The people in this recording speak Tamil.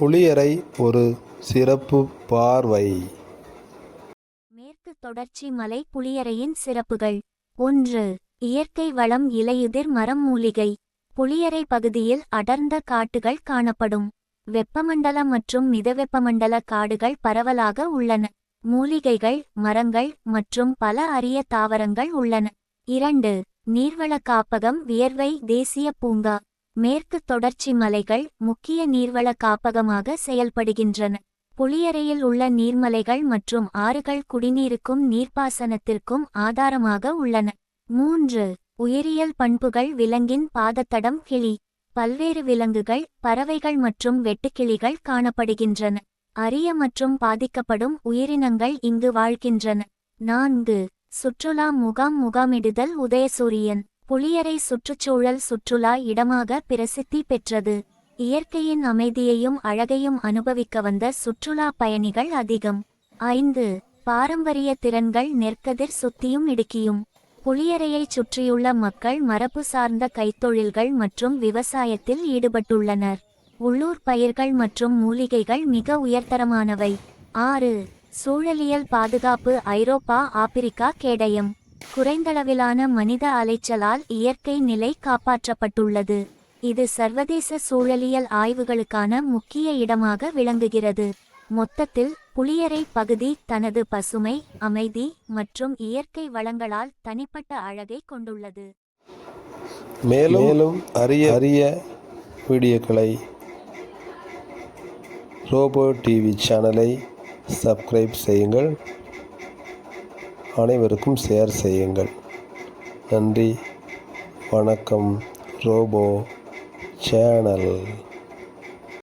புளியரை ஒரு சிறப்பு பார்வை. மேற்கு தொடர்ச்சி மலை புளியரையின் சிறப்புகள். ஒன்று இயற்கை வளம் இலையுதிர் மரம் மூலிகை. புளியரை பகுதியில் அடர்ந்த காட்டுகள் காணப்படும். வெப்பமண்டல மற்றும் மிதவெப்பமண்டல காடுகள் பரவலாக உள்ளன. மூலிகைகள் மரங்கள் மற்றும் பல அரிய தாவரங்கள் உள்ளன. இரண்டு நீர்வள காப்பகம் வியர்வை தேசிய பூங்கா. மேற்கு தொடர்ச்சி மலைகள் முக்கிய நீர்வள காப்பகமாக செயல்படுகின்றன. புளியறையில் உள்ள நீர்மலைகள் மற்றும் ஆறுகள் குடிநீருக்கும் நீர்ப்பாசனத்திற்கும் ஆதாரமாக உள்ளன. மூன்று. உயிரியல் பண்புகள் விலங்கின் பாதத்தடம் கிளி. பல்வேறு விலங்குகள் பறவைகள் மற்றும் வெட்டுக்கிளிகள் காணப்படுகின்றன. அரிய மற்றும் பாதிக்கப்படும் உயிரினங்கள் இங்கு வாழ்கின்றன. நான்கு. சுற்றுலா முகாம் முகாமிடுதல் உதயசூரியன். புளியரை சுற்றுச்சூழல் சுற்றுலா இடமாக பிரசித்தி பெற்றது. இயற்கையின் அமைதியையும் அழகையும் அனுபவிக்க வந்த சுற்றுலா பயணிகள் அதிகம். ஐந்து பாரம்பரிய திறன்கள் நெற்கதிர் சுத்தியும் இடுக்கியும். புளியரையைச் சுற்றியுள்ள மக்கள் மரபு சார்ந்த கைத்தொழில்கள் மற்றும் விவசாயத்தில் ஈடுபட்டுள்ளனர். உள்ளூர் பயிர்கள் மற்றும் மூலிகைகள் மிக உயர்தரமானவை. ஆறு சூழலியல் பாதுகாப்பு ஐரோப்பா ஆப்பிரிக்கா கேடயம். குறைந்தளவிலான மனித அலைச்சலால் இயற்கை நிலை காப்பாற்றப்பட்டுள்ளது. இது சர்வதேச சூழலியல் ஆய்வுகளுக்கான முக்கிய இடமாக விளங்குகிறது. மொத்தத்தில் புளியரை பகுதி தனது பசுமை அமைதி மற்றும் இயற்கை வளங்களால் தனிப்பட்ட அழகை கொண்டுள்ளது. மேலும் அரிய அரிய வீடியோக்களை ரோபோ டிவி சேனலை சப்ஸ்கிரைப் செய்யுங்கள். அனைவருக்கும் ஷேர் செய்யுங்கள். நன்றி. வணக்கம். Robo channel.